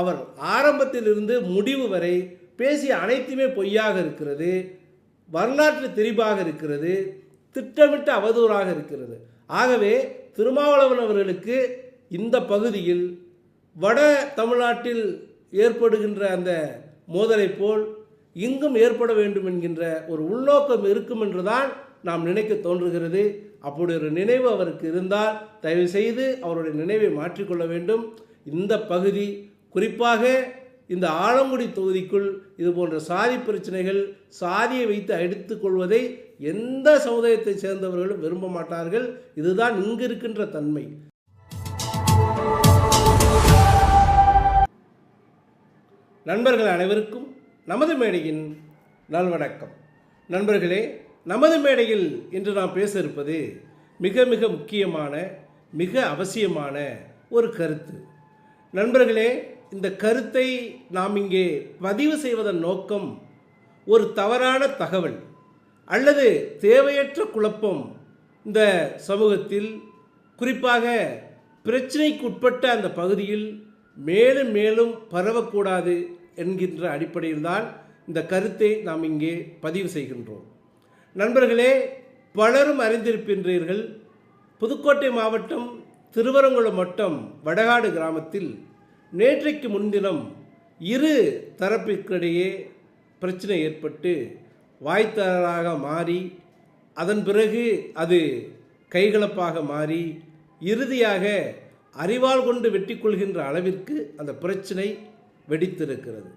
அவர் ஆரம்பத்திலிருந்து முடிவு வரை பேசிய அனைத்துமே பொய்யாக இருக்கிறது வரலாற்று திரிபாக இருக்கிறது திட்டமிட்ட அவதூறாக இருக்கிறது. ஆகவே திருமாவளவன் அவர்களுக்கு இந்த பகுதியில் வட தமிழ்நாட்டில் ஏற்படுகின்ற அந்த மோதலை போல் இங்கும் ஏற்பட வேண்டும் என்கின்ற ஒரு உள்நோக்கம் இருக்கும் என்றுதான் நாம் நினைக்க தோன்றுகிறது. அப்படி ஒரு நினைவு அவருக்கு இருந்தால் தயவு செய்து அவருடைய நினைவை மாற்றிக்கொள்ள வேண்டும். இந்த பகுதி குறிப்பாக இந்த ஆலங்குடி தொகுதிக்குள் இது போன்ற சாதி பிரச்சனைகள் சாதியை வைத்து அடித்துக் கொள்வதை எந்த சமுதாயத்தை சேர்ந்தவர்களும் விரும்ப மாட்டார்கள். இதுதான் இங்கு இருக்கின்ற தன்மை. நண்பர்கள் அனைவருக்கும் நமது மேடையின் நல்வணக்கம். நண்பர்களே நமது மேடையில் இன்று நாம் பேச இருப்பது மிக மிக முக்கியமான மிக அவசியமான ஒரு கருத்து. நண்பர்களே இந்த கருத்தை நாம் இங்கே பதிவு செய்வதன் நோக்கம் ஒரு தவறான தகவல் அல்லது தேவையற்ற குழப்பம் இந்த சமூகத்தில் குறிப்பாக பிரச்சினைக்குட்பட்ட அந்த பகுதியில் மேலும் மேலும் பரவக்கூடாது என்கின்ற அடிப்படையில்தான் இந்த கருத்தை நாம் இங்கே பதிவு செய்கின்றோம். நண்பர்களே பலரும் அறிந்திருக்கின்றீர்கள் புதுக்கோட்டை மாவட்டம் திருவரங்குளம் வட்டம் வடகாடு கிராமத்தில் நேற்றைக்கு முன்தினம் இரு தரப்பிற்கிடையே பிரச்சனை ஏற்பட்டு வாய்த்தராக மாறி அதன் பிறகு அது கைகலப்பாக மாறி இறுதியாக அறிவால் கொண்டு வெட்டி கொள்கின்ற அளவிற்கு அந்த பிரச்சனை வெடித்திருக்கிறது.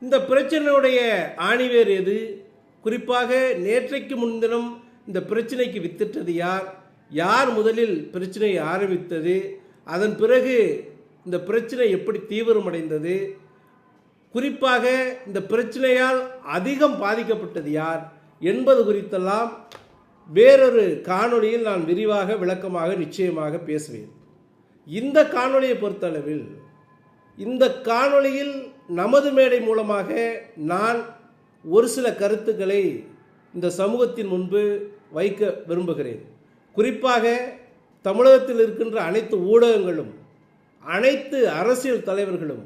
இந்த பிரச்சனையுடைய ஆணிவேர் எது? குறிப்பாக நேற்றைக்கு முன்தினம் இந்த பிரச்சனைக்கு வித்திட்டது யார்? யார் முதலில் பிரச்சனையை ஆரம்பித்தது? அதன் பிறகு இந்த பிரச்சனை எப்படி தீவிரமடைந்தது? குறிப்பாக இந்த பிரச்சனையால் அதிகம் பாதிக்கப்பட்டது யார்? என்பது குறித்தெல்லாம் வேறொரு காணொளியில் நான் விரிவாக விளக்கமாக நிச்சயமாக பேசுவேன். இந்த காணொளியை பொறுத்தளவில் இந்த காணொளியில் நமது மேடை மூலமாக நான் ஒரு சில கருத்துக்களை இந்த சமூகத்தின் முன்பு வைக்க விரும்புகிறேன். குறிப்பாக தமிழகத்தில் இருக்கின்ற அனைத்து ஊடகங்களும் அனைத்து அரசியல் தலைவர்களும்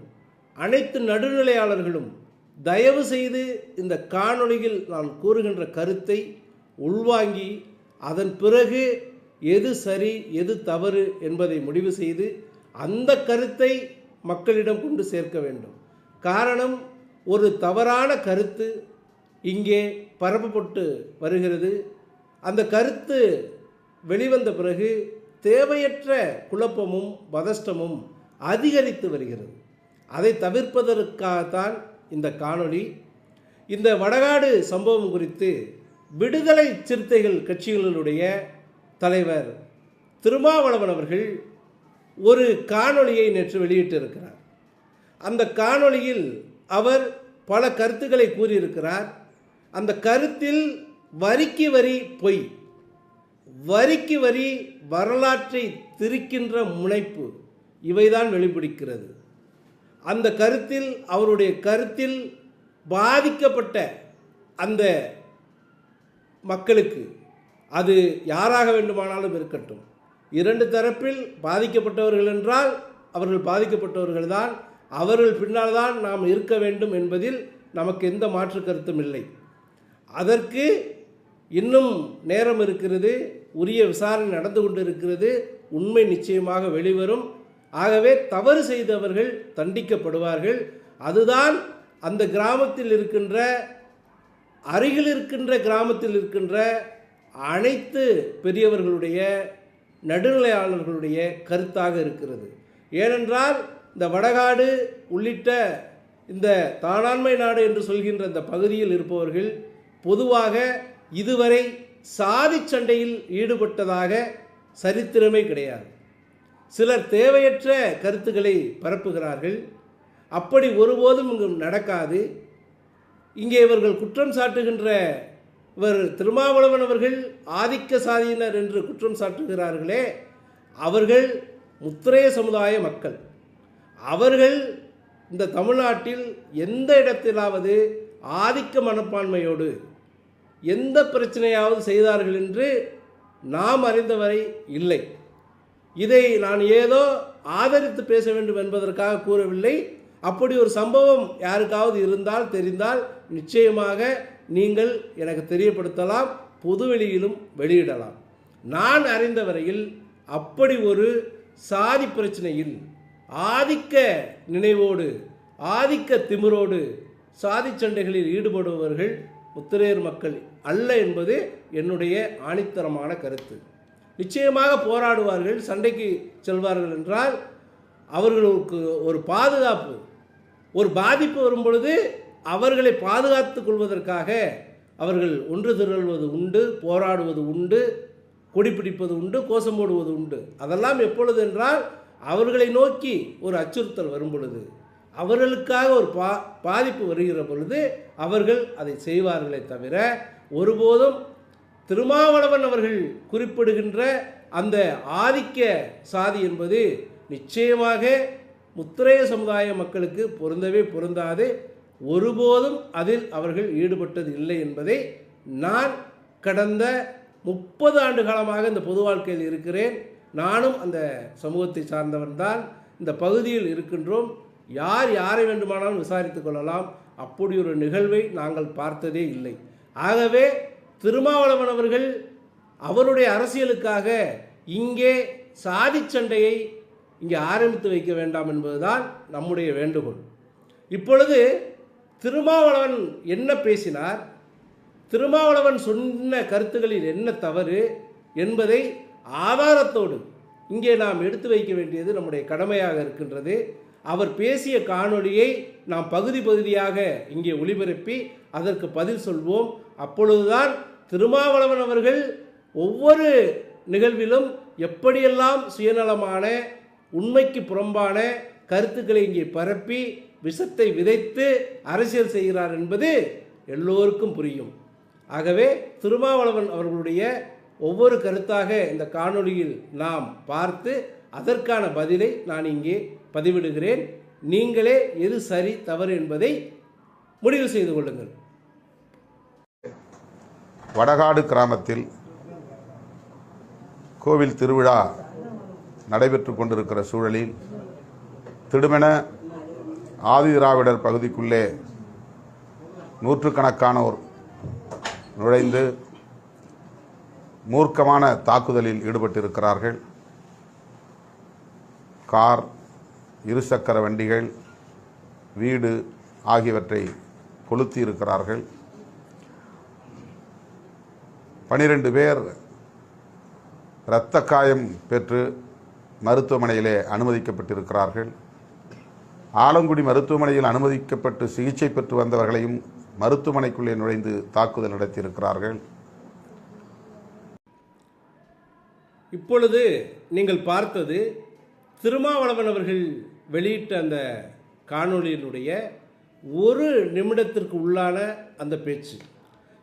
அனைத்து நடுநிலையாளர்களும் தயவு செய்து இந்த காணொளியில் நான் கூறுகின்ற கருத்தை உள்வாங்கி அதன் பிறகு எது சரி எது தவறு என்பதை முடிவு செய்து அந்த கருத்தை மக்களிடம் கொண்டு சேர்க்க வேண்டும். காரணம் ஒரு தவறான கருத்து இங்கே பரப்பப்பட்டு வருகிறது. அந்த கருத்து வெளிவந்த பிறகு தேவையற்ற குழப்பமும் பதஷ்டமும் அதிகரித்து வருகிறது. அதை தவிர்ப்பதற்காகத்தான் இந்த காணொளி. இந்த வடகாடு சம்பவம் குறித்து விடுதலை சிறுத்தைகள் கட்சிகளுடைய தலைவர் திருமாவளவன் அவர்கள் ஒரு காணொளியை நேற்று வெளியிட்டிருக்கிறார். அந்த காணொளியில் அவர் பல கருத்துக்களை கூறியிருக்கிறார். அந்த கருத்தில் வரிக்கு வரி பொய். வரிக்கு வரி வரலாற்றை திரிக்கின்ற முனைப்பு இவைதான் வெளிப்பிடிக்கிறது அந்த கருத்தில் அவருடைய கருத்தில் பாதிக்கப்பட்ட அந்த மக்களுக்கு அது யாராக வேண்டுமானாலும் இருக்கட்டும். இரண்டு தரப்பில் பாதிக்கப்பட்டவர்கள் என்றால் அவர்கள் பாதிக்கப்பட்டவர்கள் தான். அவர்கள் பின்னால் தான் நாம் இருக்க வேண்டும் என்பதில் நமக்கு எந்த மாற்று கருத்தும் இல்லை. அதற்கு இன்னும் நேரம் இருக்கிறது உரிய விசாரணை நடந்து கொண்டு இருக்கிறது உண்மை நிச்சயமாக வெளிவரும். ஆகவே தவறு செய்தவர்கள் தண்டிக்கப்படுவார்கள். அதுதான் அந்த கிராமத்தில் இருக்கின்ற அருகில் இருக்கின்ற கிராமத்தில் இருக்கின்ற அனைத்து பெரியவர்களுடைய நடுநிலையாளர்களுடைய கருத்தாக இருக்கிறது. ஏனென்றால் இந்த வடகாடு உள்ளிட்ட இந்த தானாண்மை நாடு என்று சொல்கின்ற இந்த பகுதியில் இருப்பவர்கள் பொதுவாக இதுவரை சாதி சண்டையில் ஈடுபட்டதாக சரித்திரமே கிடையாது. சிலர் தேவையற்ற கருத்துக்களை பரப்புகிறார்கள். அப்படி ஒருபோதும் இங்கு நடக்காது. இங்கே இவர்கள் குற்றம் சாட்டுகின்ற இவர் திருமாவளவன் அவர்கள் ஆதிக்க சாதியினர் என்று குற்றம் சாட்டுகிறார்களே அவர்கள் முத்திரைய சமுதாய மக்கள். அவர்கள் இந்த தமிழ்நாட்டில் எந்த இடத்திலாவது ஆதிக்க மனப்பான்மையோடு எந்த பிரச்சனையாவது செய்தார்கள் என்று நாம் அறிந்தவரை இல்லை. இதை நான் ஏதோ ஆதரித்து பேச வேண்டும் என்பதற்காக கூறவில்லை. அப்படி ஒரு சம்பவம் யாருக்காவது இருந்தால் தெரிந்தால் நிச்சயமாக நீங்கள் எனக்கு தெரியப்படுத்தலாம் பொதுவெளியிலும் வெளியிடலாம். நான் அறிந்த வரையில் அப்படி ஒரு சாதி பிரச்சனையில் ஆதிக்க நினைவோடு ஆதிக்க திமிரோடு சாதி சண்டைகளில் ஈடுபடுபவர்கள் முத்திரையர் மக்கள் அல்ல என்பது என்னுடைய ஆணித்தரமான கருத்து. நிச்சயமாக போராடுவார்கள் சண்டைக்கு செல்வார்கள் என்றால் அவர்களுக்கு ஒரு பாதுகாப்பு ஒரு பாதிப்பு வரும்பொழுது அவர்களை பாதுகாத்து கொள்வதற்காக அவர்கள் ஒன்று திரள்வது உண்டு போராடுவது உண்டு கொடிப்பிடிப்பது உண்டு கோஷம் போடுவது உண்டு. அதெல்லாம் எப்பொழுது என்றால் அவர்களை நோக்கி ஒரு அச்சுறுத்தல் வரும் பொழுது அவர்களுக்காக ஒரு பா பாதிப்பு வருகிற பொழுது அவர்கள் அதை செய்வார்களே தவிர ஒருபோதும் திருமாவளவன் அவர்கள் குறிப்பிடுகின்ற அந்த ஆதிக்க சாதி என்பது நிச்சயமாக முத்திரைய சமுதாய மக்களுக்கு பொருந்தவே பொருந்தாது. ஒருபோதும் அதில் அவர்கள் ஈடுபட்டது இல்லை என்பதை நான் கடந்த முப்பது ஆண்டு காலமாக இந்த பொது வாழ்க்கையில் இருக்கிறேன். நானும் அந்த சமூகத்தை சார்ந்தவன் தான் இந்த பகுதியில் இருக்கின்றோம். யார் யாரை வேண்டுமானாலும் விசாரித்துக் கொள்ளலாம். அப்படி ஒரு நிகழ்வை நாங்கள் பார்த்ததே இல்லை. ஆகவே திருமாவளவன் அவர்கள் அவருடைய அரசியலுக்காக இங்கே சாதி சண்டையை இங்கே ஆரம்பித்து வைக்க வேண்டாம் என்பதுதான் நம்முடைய வேண்டுகோள். இப்பொழுது திருமாவளவன் என்ன பேசினார்? திருமாவளவன் சொன்ன கருத்துகளில் என்ன தவறு என்பதை ஆதாரத்தோடு இங்கே நாம் எடுத்து வைக்க வேண்டியது நம்முடைய கடமையாக இருக்கின்றது. அவர் பேசிய காணொளியை நாம் பகுதி பகுதியாக இங்கே ஒளிபரப்பி அதற்கு பதில் சொல்வோம். அப்பொழுதுதான் திருமாவளவன் அவர்கள் ஒவ்வொரு நிகழ்விலும் எப்படியெல்லாம் சுயநலமான உண்மைக்கு புறம்பான கருத்துக்களை இங்கே பரப்பி விஷத்தை விதைத்து அரசியல் செய்கிறார் என்பது எல்லோருக்கும் புரியும். ஆகவே திருமாவளவன் அவர்களுடைய ஒவ்வொரு கருத்தாக இந்த காணொளியில் நாம் பார்த்து அதற்கான பதிலை நான் இங்கே பதிவிடுகிறேன். நீங்களே எது சரி தவறு என்பதை முடிவு செய்து கொள்ளுங்கள். வடகாடு கிராமத்தில் கோவில் திருவிழா நடைபெற்று கொண்டிருக்கிற சூழலில் திடுமென ஆதிதிராவிடர் பகுதிக்குள்ளே நூற்றுக்கணக்கானோர் நுழைந்து மூர்க்கமான தாக்குதலில் ஈடுபட்டிருக்கிறார்கள். கார் இருசக்கர வண்டிகள் வீடு ஆகியவற்றை கொளுத்தி இருக்கிறார்கள். பனிரெண்டு பேர் இரத்த காயம் பெற்று மருத்துவமனையிலே அனுமதிக்கப்பட்டிருக்கிறார்கள். ஆலங்குடி மருத்துவமனையில் அனுமதிக்கப்பட்டு சிகிச்சை பெற்று வந்தவர்களையும் மருத்துவமனைக்குள்ளே நுழைந்து தாக்குதல் நடத்தியிருக்கிறார்கள். இப்பொழுது நீங்கள் பார்த்தது திருமாவளவன் அவர்கள் வெளியிட்ட அந்த காணொளியினுடைய ஒரு நிமிடத்திற்கு உள்ளான அந்த பேச்சு.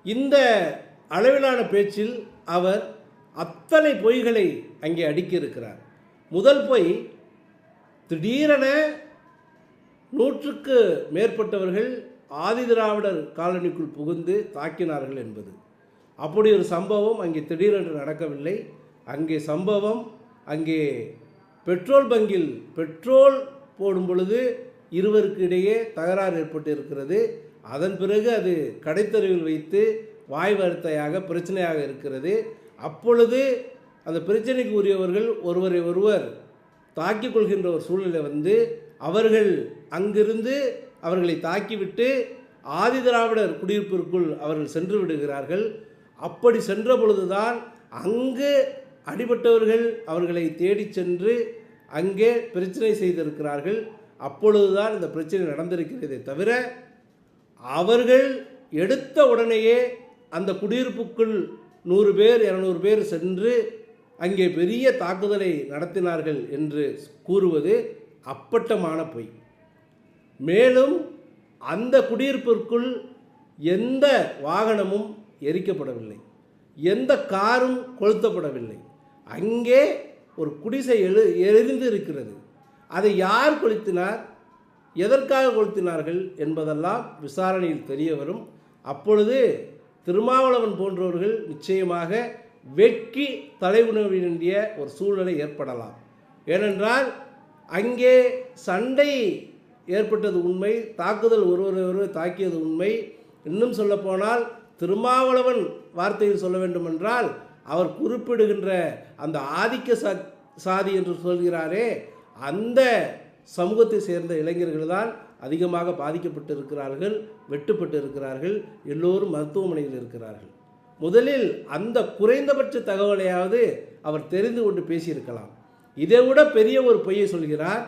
இந்த அளவிலான பேச்சில் அவர் அத்தனை பொய்களை அங்கே அடுக்கியிருக்கிறார். முதல் பொய் திடீரென நூற்றுக்கு மேற்பட்டவர்கள் ஆதிதிராவிடர் காலனிக்குள் புகுந்து தாக்கினார்கள் என்பது. அப்படி ஒரு சம்பவம் அங்கே திடீரென்று நடக்கவில்லை. அங்கே சம்பவம் அங்கே பெட்ரோல் பங்கில் பெட்ரோல் போடும் பொழுது இருவருக்கு இடையே தகராறு ஏற்பட்டு இருக்கிறது அதன் பிறகு அது கடைத்தருவில் வைத்து வாய் வார்த்தையாக பிரச்சனையாக இருக்கிறது. அப்பொழுது அந்த பிரச்சனைக்கு உரியவர்கள் ஒருவரை ஒருவர் தாக்கிக் கொள்கின்ற ஒரு சூழ்நிலை வந்து அவர்கள் அங்கிருந்து அவர்களை தாக்கிவிட்டு ஆதி திராவிடர் குடியிருப்பிற்குள் அவர்கள் சென்று விடுகிறார்கள். அப்படி சென்ற பொழுதுதான் அங்கு அடிபட்டவர்கள் அவர்களை தேடி சென்று அங்கே பிரச்சனை செய்திருக்கிறார்கள். அப்பொழுதுதான் இந்த பிரச்சனை நடந்திருக்கிறதே தவிர அவர்கள் எடுத்த உடனேயே அந்த குடியிருப்புக்குள் நூறு பேர் இரநூறு பேர் சென்று அங்கே பெரிய தாக்குதலை நடத்தினார்கள் என்று கூறுவது அப்பட்டமான பொய். மேலும் அந்த குடியிருப்பிற்குள் எந்த வாகனமும் எரிக்கப்படவில்லை. எந்த காரும் கொளுத்தப்படவில்லை. அங்கே ஒரு குடிசை எழு எரிந்து இருக்கிறது. அதை யார் கொளுத்தினார்? எதற்காக கொளுத்தினார்கள் என்பதெல்லாம் விசாரணையில் தெரிய வரும். அப்பொழுது திருமாவளவன் போன்றவர்கள் நிச்சயமாக வெட்கி தலை வேண்டிய ஒரு சூழ்நிலை ஏற்படலாம். ஏனென்றால் அங்கே சண்டை ஏற்பட்டது உண்மை தாக்குதல் ஒருவரை ஒருவர் தாக்கியது உண்மை. இன்னும் சொல்லப்போனால் திருமாவளவன் வார்த்தையில் சொல்ல வேண்டுமென்றால் அவர் குறிப்பிடுகின்ற அந்த ஆதிக்க சா சாதி என்று சொல்கிறாரே அந்த சமூகத்தை சேர்ந்த இளைஞர்கள் தான் அதிகமாக பாதிக்கப்பட்டு இருக்கிறார்கள் வெட்டுப்பட்டு இருக்கிறார்கள் எல்லோரும் மருத்துவமனையில் இருக்கிறார்கள். முதலில் அந்த குறைந்தபட்ச தகவலையாவது அவர் தெரிந்து கொண்டு பேசியிருக்கலாம். இதை விட பெரிய ஒரு பொய்யை சொல்கிறார்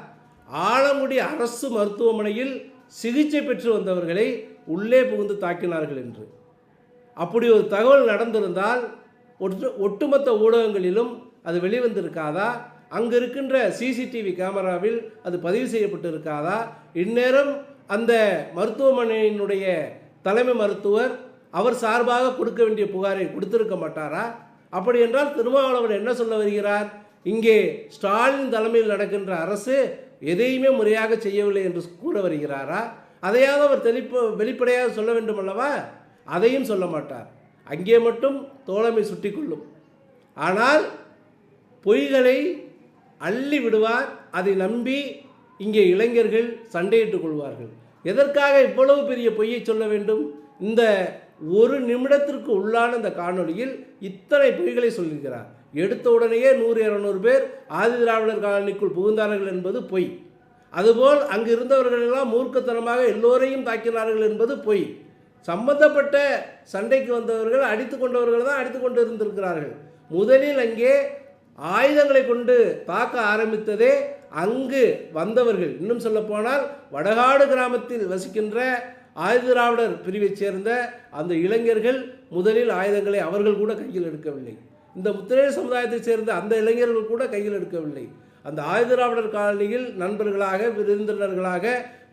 ஆலங்குடி அரசு மருத்துவமனையில் சிகிச்சை பெற்று வந்தவர்களை உள்ளே புகுந்து தாக்கினார்கள் என்று. அப்படி ஒரு தகவல் நடந்திருந்தால் ஒட்டு ஒட்டுமொத்த ஊடகங்களிலும் அது வெளிவந்திருக்காதா? அங்கே இருக்கின்ற சிசிடிவி கேமராவில் அது பதிவு செய்யப்பட்டு இருக்காதா இந்நேரம் அந்த மருத்துவமனையினுடைய தலைமை மருத்துவர் அவர் சார்பாக கொடுக்க வேண்டிய புகாரை கொடுத்திருக்க மாட்டாரா? அப்படி என்றால் திருமாவளவன் என்ன சொல்ல வருகிறார்? இங்கே ஸ்டாலின் தலைமையில் நடக்கின்ற அரசு எதையுமே முறையாக செய்யவில்லை என்று கூற வருகிறாரா? அதையாவது அவர் தெளிப்ப வெளிப்படையாக சொல்ல வேண்டும் அல்லவா? அதையும் சொல்ல மாட்டார். அங்கே மட்டும் தோழமை சுட்டிக்கொள்ளும். ஆனால் பொய்களை அள்ளி விடுவார் அதை நம்பி இங்கே இளைஞர்கள் சண்டையிட்டுக் கொள்வார்கள். எதற்காக இவ்வளவு பெரிய பொய்யை சொல்ல வேண்டும்? இந்த ஒரு நிமிடத்திற்கு உள்ளான இந்த காணொளியில் இத்தனை பொய்களை சொல்லியிருக்கிறார் எடுத்த உடனேயே நூறு இரநூறு பேர் ஆதி திராவிடர் காலனிக்குள் புகுந்தார்கள் என்பது பொய். அதுபோல் அங்கு இருந்தவர்களெல்லாம் மூர்க்கத்தனமாக எல்லோரையும் தாக்கினார்கள் என்பது பொய். சம்பந்தப்பட்ட சண்டைக்கு வந்தவர்கள் அடித்து கொண்டவர்கள் தான் அடித்து கொண்டு இருந்திருக்கிறார்கள். முதலில் அங்கே ஆயுதங்களை கொண்டு தாக்க ஆரம்பித்ததே அங்கு வந்தவர்கள். இன்னும் சொல்லப்போனால் வடகாடு கிராமத்தில் வசிக்கின்ற ஆயுத திராவிடர் பிரிவைச் சேர்ந்த அந்த இளைஞர்கள் முதலில் ஆயுதங்களை அவர்கள் கூட கையில் எடுக்கவில்லை. இந்த முத்திரை சமுதாயத்தைச் சேர்ந்த அந்த இளைஞர்கள் கூட கையில் எடுக்கவில்லை. அந்த ஆயுத திராவிடர் காலனியில் நண்பர்களாக விருந்தினர்களாக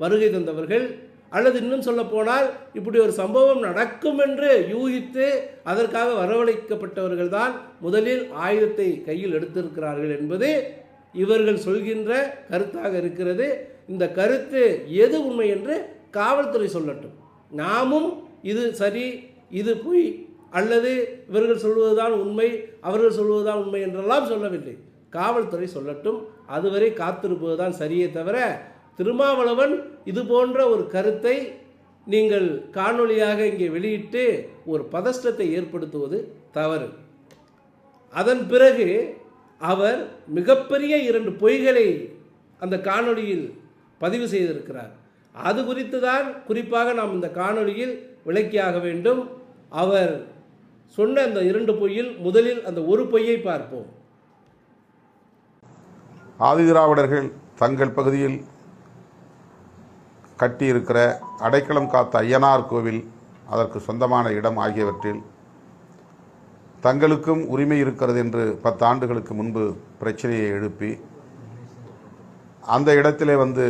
வருகை தந்தவர்கள் அல்லது இன்னும் சொல்லப்போனால் இப்படி ஒரு சம்பவம் நடக்கும் என்று யூகித்து அதற்காக வரவழைக்கப்பட்டவர்கள் தான் முதலில் ஆயுதத்தை கையில் எடுத்திருக்கிறார்கள் என்பது இவர்கள் சொல்கின்ற கருத்தாக இருக்கிறது. இந்த கருத்து எது உண்மை என்று காவல்துறை சொல்லட்டும். நாமும் இது சரி இது பொய் அல்லது இவர்கள் சொல்வதுதான் உண்மை அவர்கள் சொல்வதுதான் உண்மை என்றெல்லாம் சொல்லவில்லை. காவல்துறை சொல்லட்டும் அதுவரை காத்திருப்பதுதான் சரியே தவிர திருமாவளவன் இது போன்ற ஒரு கருத்தை நீங்கள் காணொளியாக இங்கே வெளியிட்டு ஒரு பதஷ்டத்தை ஏற்படுத்துவது தவறு. அதன் பிறகு அவர் மிகப்பெரிய இரண்டு பொய்களை அந்த காணொளியில் பதிவு செய்திருக்கிறார். அது குறித்து தான் குறிப்பாக நாம் இந்த காணொளியில் விளக்கியாக வேண்டும். அவர் சொன்ன அந்த இரண்டு பொய்யில் முதலில் அந்த ஒரு பொய்யை பார்ப்போம். ஆதிதிராவிடர்கள் தங்கள் பகுதியில் கட்டியிருக்கிற அடைக்கலம் காத்த ஐயனார் கோவில் அதற்கு சொந்தமான இடம் ஆகியவற்றில் தங்களுக்கும் உரிமை இருக்கிறது என்று பத்து ஆண்டுகளுக்கு முன்பு பிரச்சனையை எழுப்பி அந்த இடத்திலே வந்து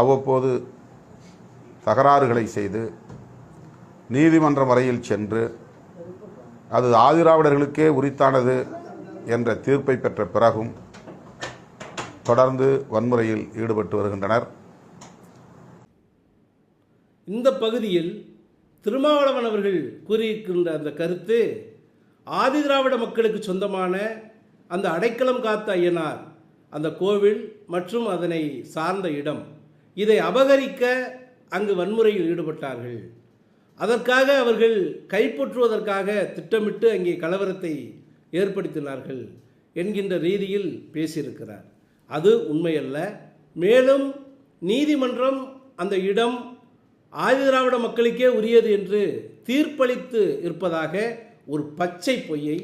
அவ்வப்போது தகராறுகளை செய்து நீதிமன்றம் வரையில் சென்று அது ஆதிராவிடர்களுக்கே உரித்தானது என்ற தீர்ப்பை பெற்ற பிறகும் தொடர்ந்து வன்முறையில் ஈடுபட்டு வருகின்றனர். இந்த பகுதியில் திருமாவளவன் அவர்கள் கூறியிருக்கின்ற அந்த கருத்து ஆதிதிராவிட மக்களுக்கு சொந்தமான அந்த அடைக்கலம் காத்த ஐயனார் அந்த கோவில் மற்றும் அதனை சார்ந்த இடம் இதை அபகரிக்க அங்கு வன்முறையில் ஈடுபட்டார்கள். அதற்காக அவர்கள் கைப்பற்றுவதற்காக திட்டமிட்டு அங்கே கலவரத்தை ஏற்படுத்தினார்கள் என்கின்ற ரீதியில் பேசியிருக்கிறார். அது உண்மையல்ல. மேலும் நீதிமன்றம் அந்த இடம் ஆதிதிராவிட மக்களுக்கே உரியது என்று தீர்ப்பளித்து இருப்பதாக ஒரு பச்சை பொய்யை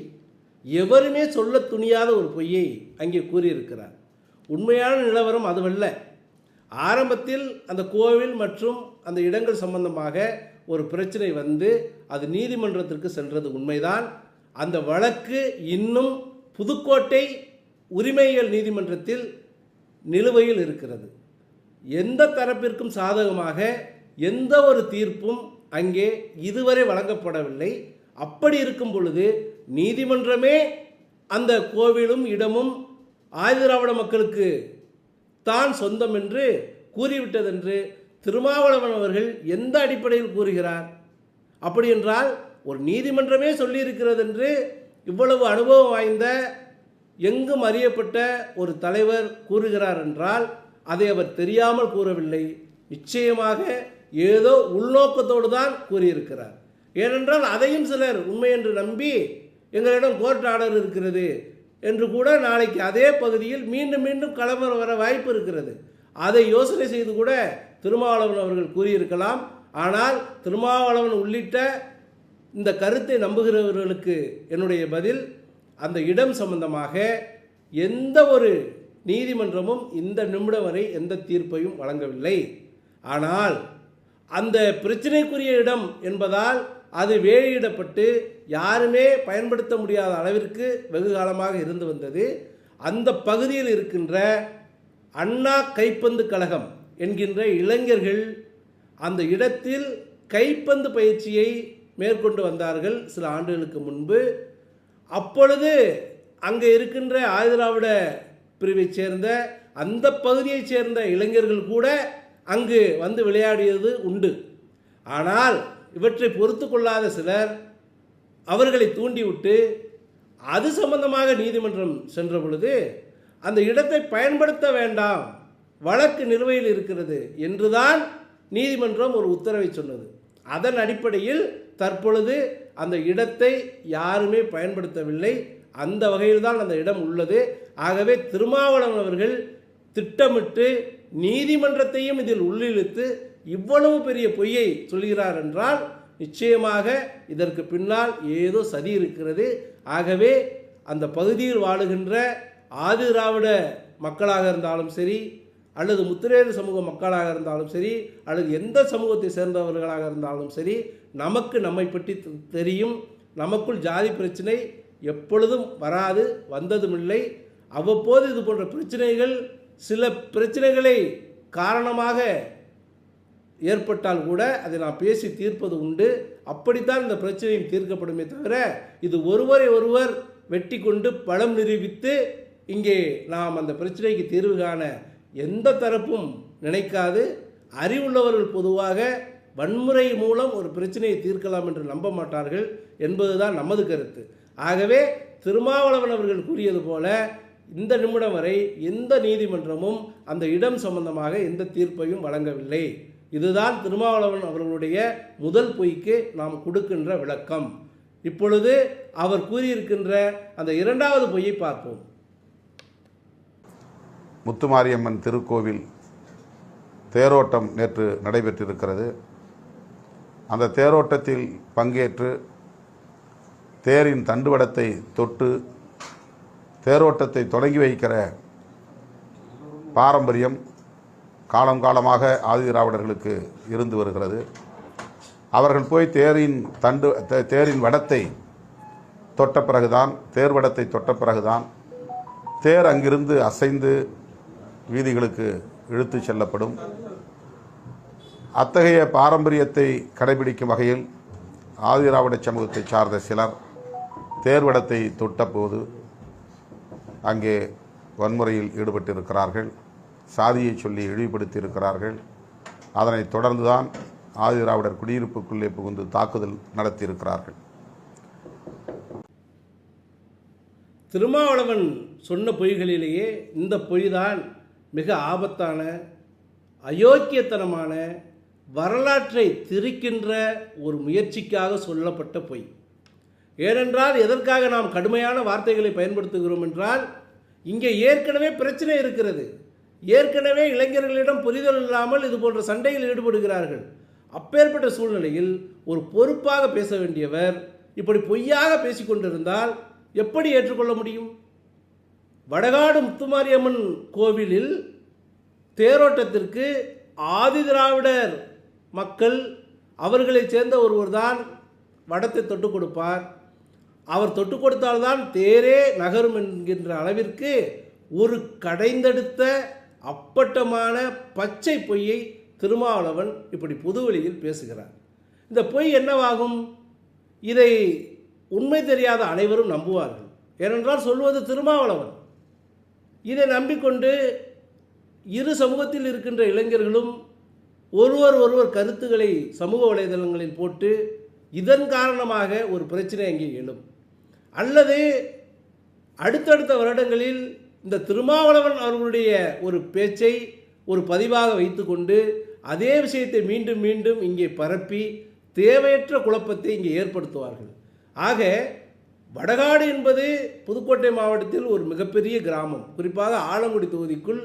எவருமே சொல்ல துணியாத ஒரு பொய்யை அங்கே கூறியிருக்கிறார். உண்மையான நிலவரம் அதுவல்ல. ஆரம்பத்தில் அந்த கோவில் மற்றும் அந்த இடங்கள் சம்பந்தமாக ஒரு பிரச்சனை வந்து அது நீதிமன்றத்திற்கு சென்றது உண்மைதான். அந்த வழக்கு இன்னும் புதுக்கோட்டை உரிமையியல் நீதிமன்றத்தில் நிலுவையில் இருக்கிறது. எந்த தரப்பிற்கும் சாதகமாக எந்த ஒரு தீர்ப்பும் அங்கே இதுவரை வழங்கப்படவில்லை. அப்படி இருக்கும் பொழுது நீதிமன்றமே அந்த கோவிலும் இடமும் ஆதிராவிட மக்களுக்கு தான் சொந்தம் என்று கூறிவிட்டதென்று திருமாவளவன் அவர்கள் எந்த அடிப்படையில் கூறுகிறார்? அப்படி என்றால் ஒரு நீதிமன்றமே சொல்லியிருக்கிறது என்று இவ்வளவு அனுபவம் வாய்ந்த எங்கும் அறியப்பட்ட ஒரு தலைவர் கூறுகிறார் என்றால் அதை அவர் தெரியாமல் கூறவில்லை. நிச்சயமாக ஏதோ உள்நோக்கத்தோடு தான் கூறியிருக்கிறார். ஏனென்றால் அதையும் சிலர் உண்மை என்று நம்பி எங்களிடம் கோர்ட் ஆர்டர் இருக்கிறது என்று கூட நாளைக்கு அதே பகுதியில் மீண்டும் மீண்டும் கலவரம் வர வாய்ப்பு இருக்கிறது. அதை யோசனை செய்து கூட திருமாவளவன் அவர்கள் கூறியிருக்கலாம். ஆனால் திருமாவளவன் உள்ளிட்ட இந்த கருத்தை நம்புகிறவர்களுக்கு என்னுடைய பதில் அந்த இடம் சம்பந்தமாக எந்த ஒரு நீதிமன்றமும் இந்த நிமிடம் வரை எந்த தீர்ப்பையும் வழங்கவில்லை. ஆனால் அந்த பிரச்சனைக்குரிய இடம் என்பதால் அது வேலியிடப்பட்டு யாருமே பயன்படுத்த முடியாத அளவிற்கு வெகு காலமாக இருந்து வந்தது. அந்த பகுதியில் இருக்கின்ற அண்ணா கைப்பந்து கழகம் என்கின்ற இளைஞர்கள் அந்த இடத்தில் கைப்பந்து பயிற்சியை மேற்கொண்டு வந்தார்கள் சில ஆண்டுகளுக்கு முன்பு. அப்பொழுது அங்கே இருக்கின்ற ஆயுதிராவிட பிரிவைச் சேர்ந்த அந்த பகுதியைச் சேர்ந்த இளைஞர்கள் கூட அங்கு வந்து விளையாடியது உண்டு. ஆனால் இவற்றை பொறுத்து கொள்ளாத சிலர் அவர்களை தூண்டிவிட்டு அது சம்பந்தமாக நீதிமன்றம் சென்ற பொழுது அந்த இடத்தை பயன்படுத்த வேண்டாம் வழக்கு நிலுவையில் இருக்கிறது என்றுதான் நீதிமன்றம் ஒரு உத்தரவை சொன்னது. அதன் அடிப்படையில் தற்பொழுது அந்த இடத்தை யாருமே பயன்படுத்தவில்லை. அந்த வகையில் தான் அந்த இடம் உள்ளது. ஆகவே திருமாவளவன் அவர்கள் திட்டமிட்டு நீதிமன்றத்தையும் இதில் உள்ளிழுத்து இவ்வளவு பெரிய பொய்யை சொல்கிறார் என்றால் நிச்சயமாக இதற்கு பின்னால் ஏதோ சதி இருக்கிறது. ஆகவே அந்த பகுதியில் வாழுகின்ற ஆதி திராவிட மக்களாக இருந்தாலும் சரி அல்லது முத்திரேறு சமூக மக்களாக இருந்தாலும் சரி அல்லது எந்த சமூகத்தை சேர்ந்தவர்களாக இருந்தாலும் சரி நமக்கு நம்மை பற்றி தெரியும். நமக்குள் ஜாதி பிரச்சனை எப்பொழுதும் வராது வந்ததுமில்லை. அவ்வப்போது இது போன்ற பிரச்சனைகள் சில பிரச்சனைகளை காரணமாக ஏற்பட்டால் கூட அதை நான் பேசி தீர்ப்பது உண்டு. அப்படித்தான் இந்த பிரச்சனையும் தீர்க்கப்படுமே தவிர இது ஒருவரை ஒருவர் வெட்டி கொண்டு பலம் நிரூபித்து இங்கே நாம் அந்த பிரச்சனைக்கு தீர்வு காண எந்த தரப்பும் நினைக்காது. அறிவுள்ளவர்கள் பொதுவாக வன்முறை மூலம் ஒரு பிரச்சனையை தீர்க்கலாம் என்று நம்ப மாட்டார்கள் என்பதுதான் நமது கருத்து. ஆகவே திருமாவளவன் அவர்கள் கூறியது போல இந்த நிமிடம் வரை எந்த நீதிமன்றமும் அந்த இடம் சம்பந்தமாக எந்த தீர்ப்பையும் வழங்கவில்லை. இதுதான் திருமாவளவன் அவர்களுடைய முதல் பொய்க்கு நாம் கொடுக்கின்ற விளக்கம். இப்பொழுது அவர் கூறியிருக்கின்ற அந்த இரண்டாவது பொய்யை பார்ப்போம். முத்துமாரியம்மன் திருக்கோவில் தேரோட்டம் நேற்று நடைபெற்றிருக்கிறது. அந்த தேரோட்டத்தில் பங்கேற்று தேரின் தண்டுவடத்தை தொட்டு தேரோட்டத்தை தொடங்கி வைக்கிற பாரம்பரியம் காலம் காலமாக ஆதிதிராவிடர்களுக்கு இருந்து வருகிறது. அவர்கள் போய் தேரின் தண்டு தே- தேரின் வடத்தை தொட்ட பிறகுதான் தேர் வடத்தை தொட்ட பிறகுதான் தேர் அங்கிருந்து அசைந்து வீதிகளுக்கு இழுத்து செல்லப்படும். அத்தகைய பாரம்பரியத்தை கடைபிடிக்கும் வகையில் ஆதிராவிட சமூகத்தை சார்ந்த சிலர் தேர்வடத்தை தொட்டபோது அங்கே வன்முறையில் ஈடுபட்டிருக்கிறார்கள். சாதியை சொல்லி இழிவுபடுத்தி இருக்கிறார்கள் அதனைத் தொடர்ந்துதான் ஆதிதிராவிடர் குடியிருப்புக்குள்ளே புகுந்து தாக்குதல் நடத்தியிருக்கிறார்கள். திருமாவளவன் சொன்ன பொய்களிலேயே இந்த பொய் தான் மிக ஆபத்தான அயோக்கியத்தனமான வரலாற்றை திரிக்கின்ற ஒரு முயற்சிக்காக சொல்லப்பட்ட பொய். ஏனென்றால் எதற்காக நாம் கடுமையான வார்த்தைகளை பயன்படுத்துகிறோம் என்றால் இங்கே ஏற்கனவே பிரச்சனை இருக்கிறது. ஏற்கனவே இளைஞர்களிடம் புரிதல் இல்லாமல் இது போன்ற சண்டையில் ஈடுபடுகிறார்கள். அப்பேற்பட்ட சூழ்நிலையில் ஒரு பொறுப்பாக பேச வேண்டியவர் இப்படி பொய்யாக பேசிக்கொண்டிருந்தால் எப்படி ஏற்றுக்கொள்ள முடியும்? வடகாடு முத்துமாரியம்மன் கோவிலில் தேரோட்டத்திற்கு ஆதிதிராவிடர் மக்கள் அவர்களைச் சேர்ந்த ஒருவர் தான் வடத்தை தொட்டு கொடுப்பார். அவர் தொட்டு கொடுத்தால்தான் தேரே நகரும் என்கின்ற அளவிற்கு ஒரு கடைந்தெடுத்த அப்பட்டமான பச்சை பொய்யை திருமாவளவன் இப்படி புதுவெளியில் பேசுகிறார். இந்த பொய் என்னவாகும்? இதை உண்மை தெரியாத அனைவரும் நம்புவார்கள். ஏனென்றால் சொல்வது திருமாவளவன். இதை நம்பிக்கொண்டு இரு சமூகத்தில் இருக்கின்ற இளைஞர்களும் ஒருவர் ஒருவர் கருத்துக்களை சமூக வலைதளங்களில் போட்டு இதன் காரணமாக ஒரு பிரச்சனை அங்கே எழும். அல்லது அடுத்தடுத்த வருடங்களில் இந்த திருமாவளவன் அவர்களுடைய ஒரு பேச்சை ஒரு பதிவாக வைத்துக்கொண்டு அதே விஷயத்தை மீண்டும் மீண்டும் இங்கே பரப்பி தேவையற்ற குழப்பத்தை இங்கே ஏற்படுத்துவார்கள். ஆக வடகாடு என்பது புதுக்கோட்டை மாவட்டத்தில் ஒரு மிகப்பெரிய கிராமம். குறிப்பாக ஆலங்குடி தொகுதிக்குள்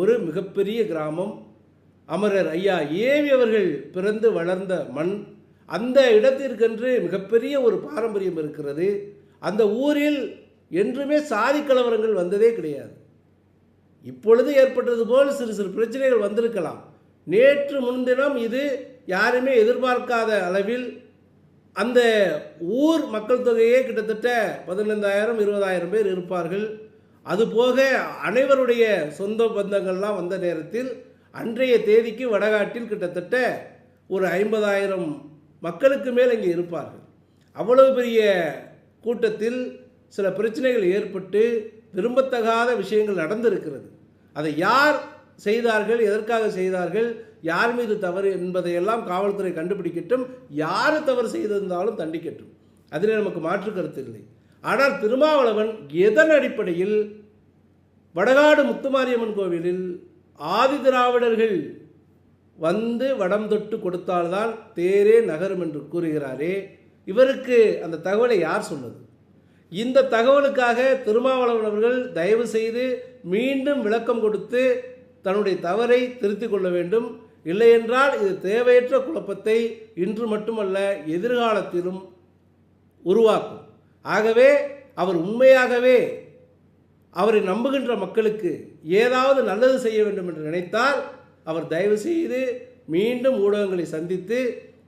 ஒரு மிகப்பெரிய கிராமம். அமரர் ஐயா ஏவி அவர்கள் பிறந்து வளர்ந்த மண். அந்த இடத்திற்கென்று மிகப்பெரிய ஒரு பாரம்பரியம் இருக்கிறது. அந்த ஊரில் என்றுமே சாதி கலவரங்கள் வந்ததே கிடையாது. இப்பொழுது ஏற்பட்டது போல் சிறு சிறு பிரச்சனைகள் வந்திருக்கலாம். நேற்று முன்தினம் இது யாருமே எதிர்பார்க்காத அளவில் அந்த ஊர் மக்கள் தொகையே கிட்டத்தட்ட பதினைந்தாயிரம் இருபதாயிரம் பேர் இருப்பார்கள். அதுபோக அனைவருடைய சொந்த பந்தங்கள்லாம் வந்த நேரத்தில் அன்றைய தேதிக்கு வடகாட்டில் கிட்டத்தட்ட ஒரு ஐம்பதாயிரம் மக்களுக்கு மேல் இங்கே இருப்பார்கள். அவ்வளவு பெரிய கூட்டத்தில் சில பிரச்சனைகள் ஏற்பட்டு விரும்பத்தகாத விஷயங்கள் நடந்திருக்கிறது. அதை யார் செய்தார்கள் எதற்காக செய்தார்கள் யார் மீது தவறு என்பதையெல்லாம் காவல்துறை கண்டுபிடிக்கட்டும் யார் தவறு செய்திருந்தாலும் தண்டிக்கட்டும். அதில் நமக்கு மாற்று கருத்து இல்லை. ஆனால் திருமாவளவன் எதன் அடிப்படையில் வடகாடு முத்துமாரியம்மன் கோவிலில் ஆதி திராவிடர்கள் வந்து வடம் தொட்டு கொடுத்தால்தான் தேரே நகரும் என்று கூறுகிறாரே இவருக்கு அந்த தகவலை யார் சொன்னது? இந்த தகவலுக்காக திருமாவளவன் அவர்கள் தயவு செய்து மீண்டும் விளக்கம் கொடுத்து தன்னுடைய தவறை திருத்திக் கொள்ள வேண்டும். இல்லையென்றால் இது தேவையற்ற குழப்பத்தை இன்று மட்டுமல்ல எதிர்காலத்திலும் உருவாக்கும். ஆகவே அவர் உண்மையாகவே அவரை நம்புகின்ற மக்களுக்கு ஏதாவது நல்லது செய்ய வேண்டும் என்று நினைத்தால் அவர் தயவு செய்து மீண்டும் ஊடகங்களை சந்தித்து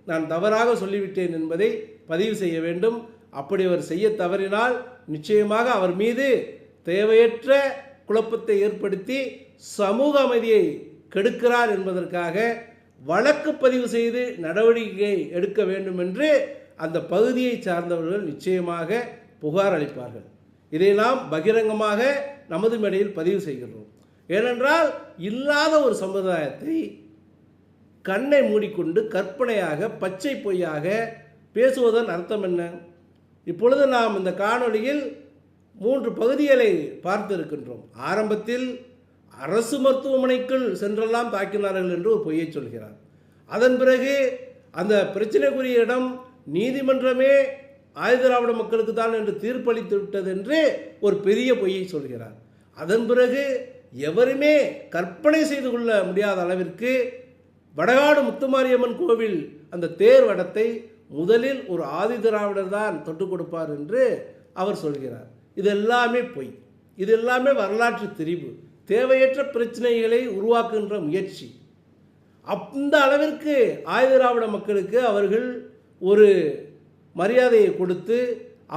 நான் தவறாக சொல்லிவிட்டேன் என்பதை பதிவு செய்ய வேண்டும். அப்படி அவர் செய்ய தவறினால் நிச்சயமாக அவர் மீது தேவையற்ற குழப்பத்தை ஏற்படுத்தி சமூக அமைதியை கெடுக்கிறார் என்பதற்காக வழக்கு பதிவு செய்து நடவடிக்கை எடுக்க வேண்டும் என்று அந்த பகுதியை சார்ந்தவர்கள் நிச்சயமாக புகார் அளிப்பார்கள். இதை நாம் பகிரங்கமாக நமது மேடையில் பதிவு செய்கின்றோம். ஏனென்றால் இல்லாத ஒரு சமுதாயத்தை கண்ணை மூடிக்கொண்டு கற்பனையாக பச்சை பொய்யாக பேசுவதன் அர்த்தம் என்ன? இப்பொழுது நாம் இந்த காணொளியில் மூன்று பகுதிகளை பார்த்திருக்கின்றோம். ஆரம்பத்தில் அரசு மருத்துவமனைக்குள் சென்றெல்லாம் தாக்கினார்கள் என்று ஒரு பொய்யை சொல்கிறார். அதன் பிறகு அந்த பிரச்சனைக்குரிய இடம் நீதிமன்றமே ஆயுதராவிட மக்களுக்கு தான் என்று தீர்ப்பளித்து விட்டது என்று ஒரு பெரிய பொய்யை சொல்கிறார். அதன் பிறகு எவருமே கற்பனை செய்து கொள்ள முடியாத அளவிற்கு வடகாடு முத்துமாரியம்மன் கோவில் அந்த தேர் வடத்தை முதலில் ஒரு ஆதி திராவிடர் தான் தொட்டு கொடுப்பார் என்று அவர் சொல்கிறார். இது எல்லாமே பொய். இது எல்லாமே வரலாற்று திரிவு தேவையற்ற பிரச்சனைகளை உருவாக்குகின்ற முயற்சி. அந்த அளவிற்கு ஆயுதராவிட மக்களுக்கு அவர்கள் ஒரு மரியாதையை கொடுத்து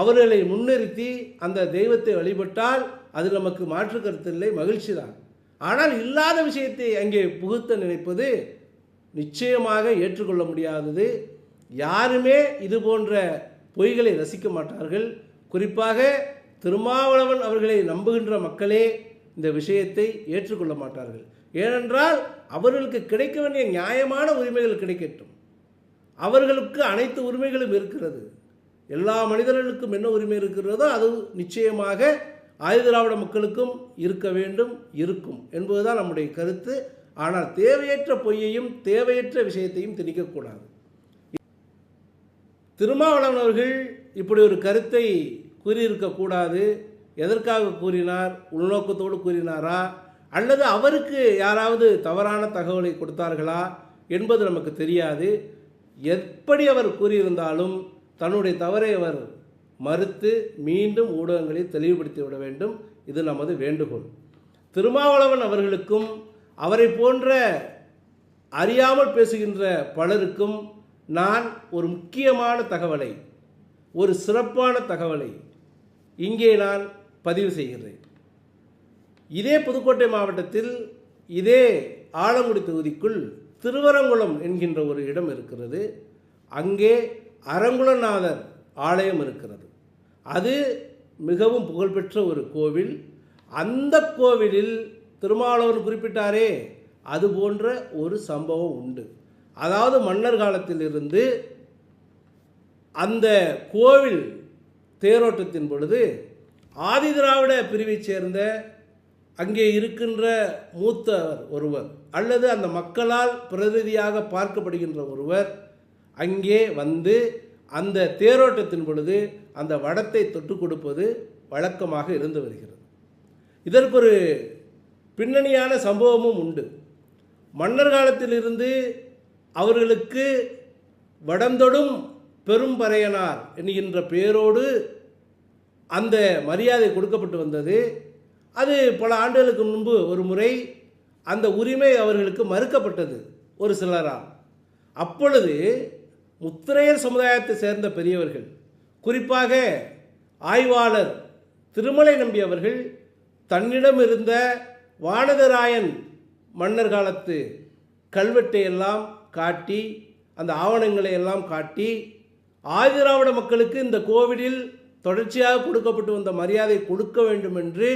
அவர்களை முன்னிறுத்தி அந்த தெய்வத்தை வழிபட்டால் அது நமக்கு மாற்று கருத்தில்லை மகிழ்ச்சி தான். ஆனால் இல்லாத விஷயத்தை அங்கே புகுத்த நினைப்பது நிச்சயமாக ஏற்றுக்கொள்ள முடியாதது. யாருமே இது போன்ற பொய்களை ரசிக்க மாட்டார்கள். குறிப்பாக திருமாவளவன் அவர்களை நம்புகின்ற மக்களே இந்த விஷயத்தை ஏற்றுக்கொள்ள மாட்டார்கள். ஏனென்றால் அவர்களுக்கு கிடைக்க வேண்டிய நியாயமான உரிமைகள் கிடைக்கட்டும். அவர்களுக்கு அனைத்து உரிமைகளும் இருக்கிறது. எல்லா மனிதர்களுக்கும் என்ன உரிமை இருக்கிறதோ அது நிச்சயமாக ஆயுதிராவிட மக்களுக்கும் இருக்க வேண்டும் இருக்கும் என்பதுதான் நம்முடைய கருத்து. ஆனால் தேவையற்ற பொய்யையும் தேவையற்ற விஷயத்தையும் திணிக்கக்கூடாது. திருமாவளவன் அவர்கள் இப்படி ஒரு கருத்தை கூறியிருக்கக்கூடாது எதற்காக கூறினார்? உள்நோக்கத்தோடு கூறினாரா? அல்லது அவருக்கு யாராவது தவறான தகவலை கொடுத்தார்களா என்பது நமக்கு தெரியாது. எப்படி அவர் கூறியிருந்தாலும் தன்னுடைய தவறை அவர் மறுத்து மீண்டும் ஊடகங்களை தெளிவுபடுத்தி விட வேண்டும். இது நமது வேண்டுகோள். திருமாவளவன் அவர்களுக்கும் அவரை போன்ற அறியாமல் பேசுகின்ற பலருக்கும் நான் ஒரு முக்கியமான தகவலை ஒரு சிறப்பான தகவலை இங்கே நான் பதிவு செய்கிறேன். இதே புதுக்கோட்டை மாவட்டத்தில் இதே ஆலங்குடி தொகுதிக்குள் திருவரங்குளம் என்கின்ற ஒரு இடம் இருக்கிறது. அங்கே அரங்குலநாதர் ஆலயம் இருக்கிறது. அது மிகவும் புகழ்பெற்ற ஒரு கோவில். அந்த கோவிலில் திருமாவளவர் குறிப்பிட்டாரே அது போன்ற ஒரு சம்பவம் உண்டு. அதாவது மன்னர் காலத்திலிருந்து அந்த கோவில் தேரோட்டத்தின் பொழுது ஆதிதிராவிட பிரிவைச் சேர்ந்த அங்கே இருக்கின்ற மூத்தவர் ஒருவர் அல்லது அந்த மக்களால் பிரதிநிதியாக பார்க்கப்படுகின்ற ஒருவர் அங்கே வந்து அந்த தேரோட்டத்தின் பொழுது அந்த வடத்தை தொட்டு கொடுப்பது வழக்கமாக இருந்து வருகிறது. இதற்கு ஒரு பின்னணியான சம்பவமும் உண்டு. மன்னர் காலத்திலிருந்து அவர்களுக்கு வடந்தொடும் பெரும்பறையனார் என்கின்ற பெயரோடு அந்த மரியாதை கொடுக்கப்பட்டு வந்தது. அது பல ஆண்டுகளுக்கு முன்பு ஒரு முறை அந்த உரிமை அவர்களுக்கு மறுக்கப்பட்டது ஒரு சிலரால். அப்பொழுது முத்திரையர் சமுதாயத்தை சேர்ந்த பெரியவர்கள் குறிப்பாக ஆய்வாளர் திருமலை நம்பி அவர்கள் தன்னிடம் இருந்த வானதராயன் மன்னர் காலத்து கல்வெட்டை எல்லாம் காட்டி அந்த ஆவணங்களை எல்லாம் காட்டி ஆதிராவிட மக்களுக்கு இந்த கோவிலில் தொடர்ச்சியாக கொடுக்கப்பட்டு வந்த மரியாதை கொடுக்க வேண்டும் என்று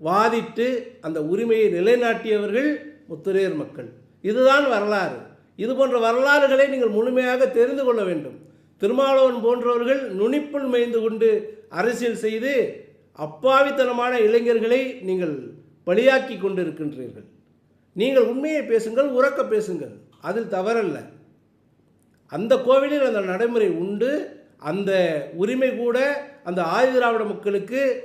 வாதிட்டு அந்த உரிமையை நிலைநாட்டியவர்கள் முத்துரையர் மக்கள். இதுதான் வரலாறு. இது போன்ற வரலாறுகளை நீங்கள் முழுமையாக தெரிந்து கொள்ள வேண்டும். திருமாவளவன் போன்றவர்கள் நுனிப்புள் மேய்ந்து கொண்டு அரசியல் செய்து அப்பாவித்தனமான இளைஞர்களை நீங்கள் பலியாக்கி கொண்டிருக்கின்றீர்கள். நீங்கள் உண்மையை பேசுங்கள் உறக்க பேசுங்கள். அதில் தவறல்ல. அந்த கோவிலில் அந்த நடைமுறை உண்டு. அந்த உரிமை கூட அந்த ஆதிதிராவிட மக்களுக்கு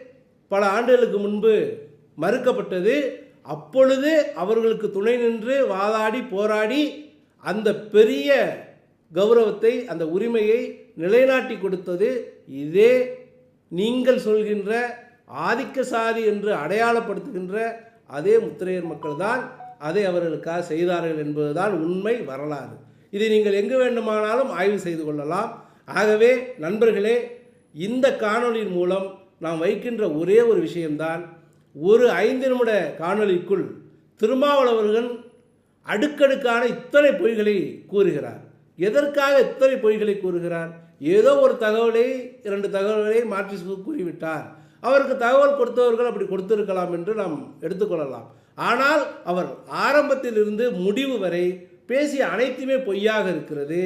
பல ஆண்டுகளுக்கு முன்பு மறுக்கப்பட்டது. அப்பொழுது அவர்களுக்கு துணை நின்று வாதாடி போராடி அந்த பெரிய கௌரவத்தை அந்த உரிமையை நிலைநாட்டி கொடுத்தது. இதே நீங்கள் சொல்கின்ற ஆதிக்க சாதி என்று அடையாளப்படுத்துகின்ற அதே முத்திரையர் மக்கள்தான் அதை அவர்களுக்காக செய்தார்கள் என்பதுதான் உண்மை வரலாறு. இதை நீங்கள் எங்கு வேண்டுமானாலும் ஆய்வு செய்து கொள்ளலாம். ஆகவே நண்பர்களே இந்த காணொளியின் மூலம் நாம் வைக்கின்ற ஒரே ஒரு விஷயம்தான் ஒரு ஐந்து நிமிட காணொளிக்குள் திருமாவளவர்கள் அடுக்கடுக்கான இத்தனை பொய்களை கூறுகிறார். எதற்காக இத்தனை பொய்களை கூறுகிறார்? ஏதோ ஒரு தகவலை இரண்டு தகவல்களை மாற்றி கூறிவிட்டார். அவருக்கு தகவல் கொடுத்தவர்கள் அப்படி கொடுத்திருக்கலாம் என்று நாம் எடுத்துக்கொள்ளலாம் ஆனால் அவர் ஆரம்பத்தில் இருந்து முடிவு வரை பேசிய அனைத்துமே பொய்யாக இருக்கிறது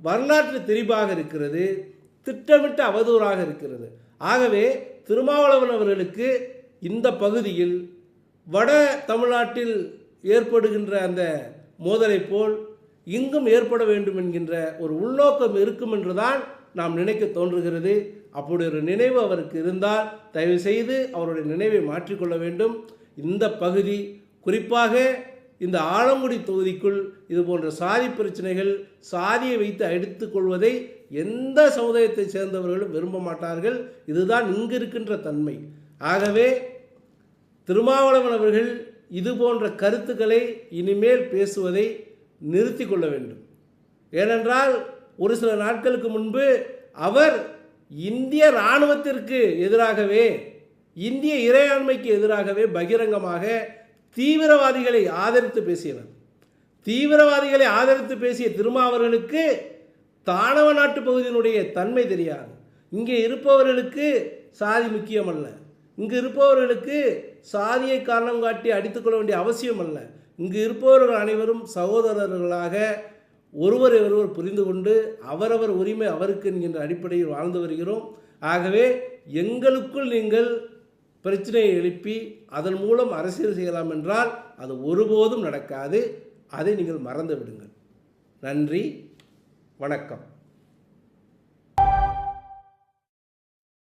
வரலாற்று திரிபாக இருக்கிறது திட்டமிட்ட அவதூறாக இருக்கிறது. ஆகவே திருமாவளவன் அவர்களுக்கு இந்த பகுதியில் வட தமிழ்நாட்டில் ஏற்படுகின்ற அந்த மோதலை போல் இங்கும் ஏற்பட வேண்டும் என்கின்ற ஒரு உள்நோக்கம் இருக்கும் என்றுதான் நாம் நினைக்க தோன்றுகிறது. அப்படி ஒரு நினைவு அவருக்கு இருந்தால் தயவு செய்து அவருடைய நினைவை மாற்றிக்கொள்ள வேண்டும். இந்த பகுதி குறிப்பாக இந்த ஆலங்குடி தொகுதிக்குள் இது போன்ற சாதி பிரச்சனைகள் சாதியை வைத்து அடித்துக் கொள்வதை எந்த சமுதாயத்தை சேர்ந்தவர்களும் விரும்ப மாட்டார்கள். இதுதான் இங்கு இருக்கின்ற தன்மை. ஆகவே திருமாவளவன் அவர்கள் இது போன்ற கருத்துக்களை இனிமேல் பேசுவதை நிறுத்தி கொள்ள வேண்டும். ஏனென்றால் ஒரு சில நாட்களுக்கு முன்பு அவர் இந்திய இராணுவத்திற்கு எதிராகவே இந்திய இறையாண்மைக்கு எதிராகவே பகிரங்கமாக தீவிரவாதிகளை ஆதரித்து பேசியவர். தீவிரவாதிகளை ஆதரித்து பேசிய திருமாவர்களுக்கு தானவ நாட்டு பகுதியினுடைய தன்மை தெரியாது. இங்கே இருப்பவர்களுக்கு சாதி முக்கியமல்ல. இங்கு இருப்பவர்களுக்கு சாதியை காரணம் காட்டி அடித்துக்கொள்ள வேண்டிய அவசியம் அல்ல இங்கு இருப்பவர்கள் அனைவரும் சகோதரர்களாக ஒருவரை ஒருவர் புரிந்து கொண்டு அவரவர் உரிமை அவருக்கு என்கின்ற அடிப்படையில் வாழ்ந்து வருகிறோம். ஆகவே எங்களுக்குள் நீங்கள் பிரச்சனையை எழுப்பி அதன் மூலம் அரசியல் செய்யலாம் என்றால் அது ஒருபோதும் நடக்காது. அதை நீங்கள் மறந்து விடுங்கள். நன்றி. வணக்கம்.